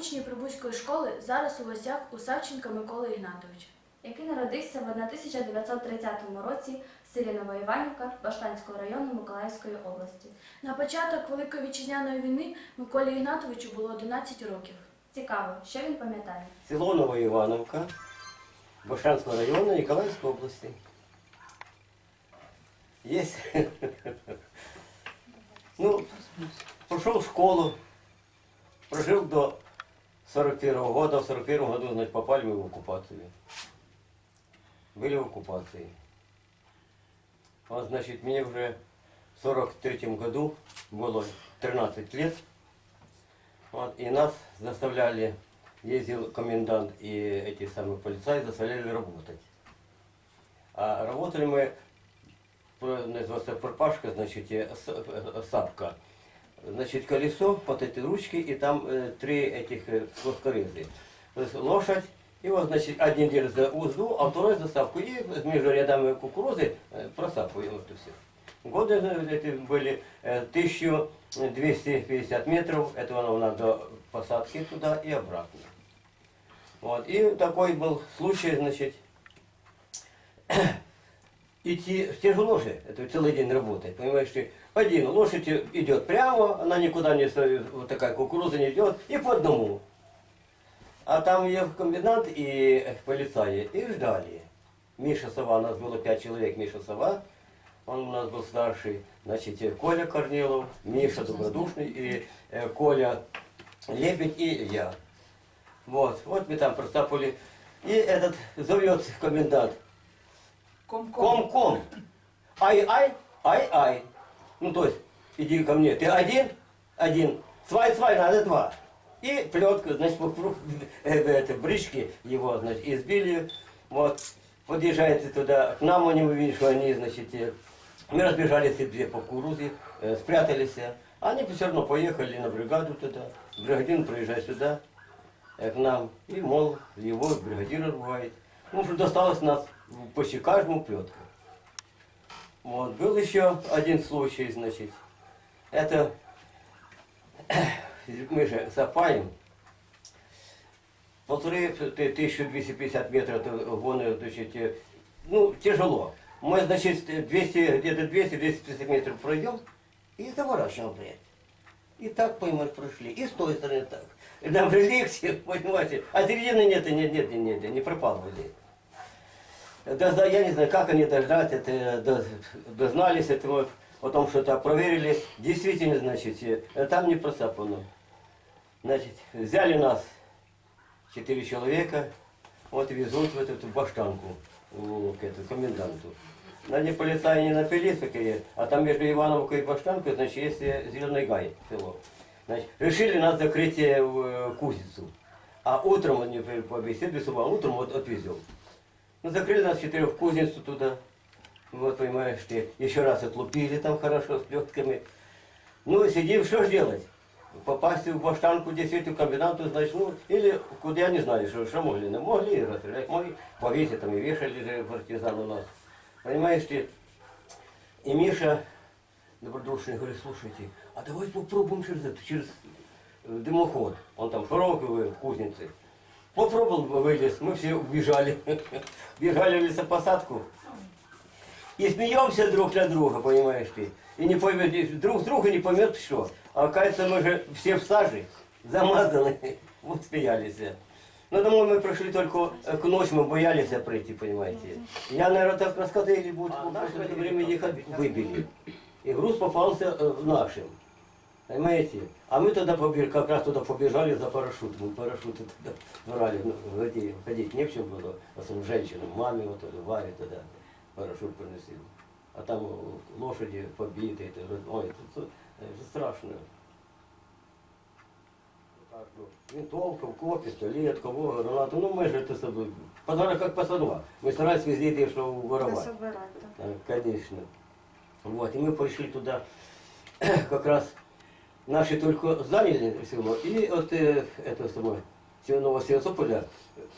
Учні Прибузької школи зараз у гостях у Савченка Миколи Ігнатовича. який народився в 1930 році в селі Новоіванівка Баштанського району Миколаївської області. На початок Великої вітчизняної війни Миколі Ігнатовичу було 11 років. Цікаво, що він пам'ятає. Село Новоивановка, Башанского района, Николаевской области. Есть. Ну, пошел в школу, прожил до 41 года. В 41 году, значит, попали мы в оккупацию. Были в оккупации. Вот, значит, мне уже в 43 году было 13 лет. Вот, и нас заставляли, ездил комендант и эти самые полицаи заставляли работать. А работали мы, называется пропашка, значит, э, э, сапка. Значит, колесо, вот эти ручки, и там э, три этих э, плоскорезы. То есть лошадь, и вот, значит, один держит за узду, а второй за сапку. И между рядами кукурузы э, просапываем это все. Годы э, эти были э, 1250 метров, это у нас до посадки туда и обратно. Вот. И такой был случай, значит, идти тяжело же, это целый день работать, понимаешь, ты один, лошадь идет прямо, она никуда не стоит, вот такая кукуруза не идет, и по одному. А там ехал комендант и полицаи, и ждали. Миша Сова, у нас было пять человек, Миша Сова, он у нас был старший, значит, э, Коля Корнилов, Миша Добродушный и э, Коля Лебедь и я. Вот, вот мы там простапали. И этот зовет комендант. Ком-ком. Ай-ай, ай-ай. Ну, то есть, иди ко мне. Ты один? Один. Свай-свай, надо два. И плетка, значит, вокруг э, это, брички его, значит, избили. Вот. Подъезжаете туда, к нам они увидели, они, значит, э, мы разбежались все по кукурузе, э, спрятались. Они все равно поехали на бригаду туда. Бригадир приезжает сюда, э, к нам. И, мол, его бригадир бывает. Ну, досталось нас почти каждому плетка. Вот. Был еще один случай, значит. Это мы же сапаем. Полторы ты- 1250 метров, вон, значит, э, ну, тяжело. Мы, значит, 200, где-то 200-250 метров пройдем и заворачиваем опять. И так, понимаешь, прошли. И с той стороны так. Нам легче, понимаете. А середины нет, и нет, нет, нет, нет, не пропадали. Дозна- я не знаю, как они дождались, это, до- дознались этого, о том, что так проверили. Действительно, значит, э, там не просапано. Значит, взяли нас, четыре человека, вот везут в эту, эту баштанку, к этому коменданту. На не полицаи не напились какие, а там между Ивановкой и Баштанкой, значит, есть э, Зеленый Гай, село. Значит, решили нас закрыть э, в э, кузницу. А утром, они побеседовали с ума, утром вот отвезем. Ну, закрыли нас четырех в кузницу туда. Вот, понимаешь, ты еще раз отлупили там хорошо с плетками. Ну, сидим, что ж делать? Попасть в баштанку действительно комбинанту, значит, ну, или куда, я не знаю, что, что могли. Не могли расстрелять, могли повесить, там и вешали же партизан у нас. Понимаешь, ты? И Миша добродушный говорит, слушайте, а давайте попробуем через это, через э, дымоход. Он там широкий в кузнице. Попробовал, вылез, мы все убежали. Бежали в лесопосадку. И смеемся друг на друга, понимаешь ты. И не поймет, друг друга не поймет что. А оказывается, мы же все в саже, замазаны. Вот смеялись. Но домой мы пришли только к ночи, мы боялись прийти, понимаете. Я, наверное, так рассказали, будет, нас в это время их от- выбили. И груз попался нашим. Понимаете? А мы тогда побежали, как раз туда побежали за парашютом. Мы парашюты тогда брали, ну, ходить, ходить не в чем было. В основном женщинам, маме вот Варе тогда парашют приносил. А там лошади побиты, это, ой, это, это, это страшно. Так, ну, Винтовка, кого пистолет, кого гранату. Ну мы же это собой. Подарок как пацанва. Мы старались везде это что воровать. Э, Конечно. Вот, и мы пришли туда, как раз наши только заняли село, и от э, этого самого Северного Севастополя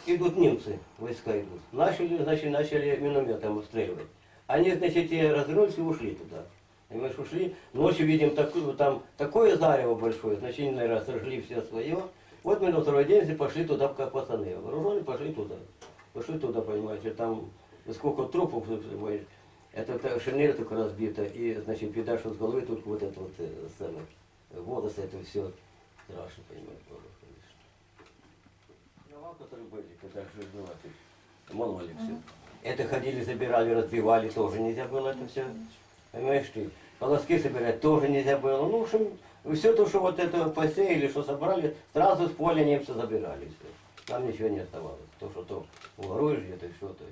идут немцы, войска идут. Начали, значит, начали минометом обстреливать. Они, значит, развернулись и ушли туда. Понимаешь, ушли. Ночью видим такое, там такое зарево большое, значит, наверное, сожгли все свое, Вот мы на второй день пошли туда, как пацаны. Вооруженные пошли туда. Пошли туда, понимаете, там сколько трупов, понимаете, это, шинель только разбита, и, значит, что с головы только вот это вот э, самое, волосы, это все страшно, понимаете, было, конечно. Дрова, которые были, когда жироваты, мололи все. Это ходили, забирали, разбивали, тоже нельзя было это все. Понимаешь ты? Полоски собирать тоже нельзя было. Ну, в общем, все то, что вот это посеяли, что собрали, сразу с поля немцы забирали все. Там ничего не оставалось. То, что то воруешь где-то, что-то.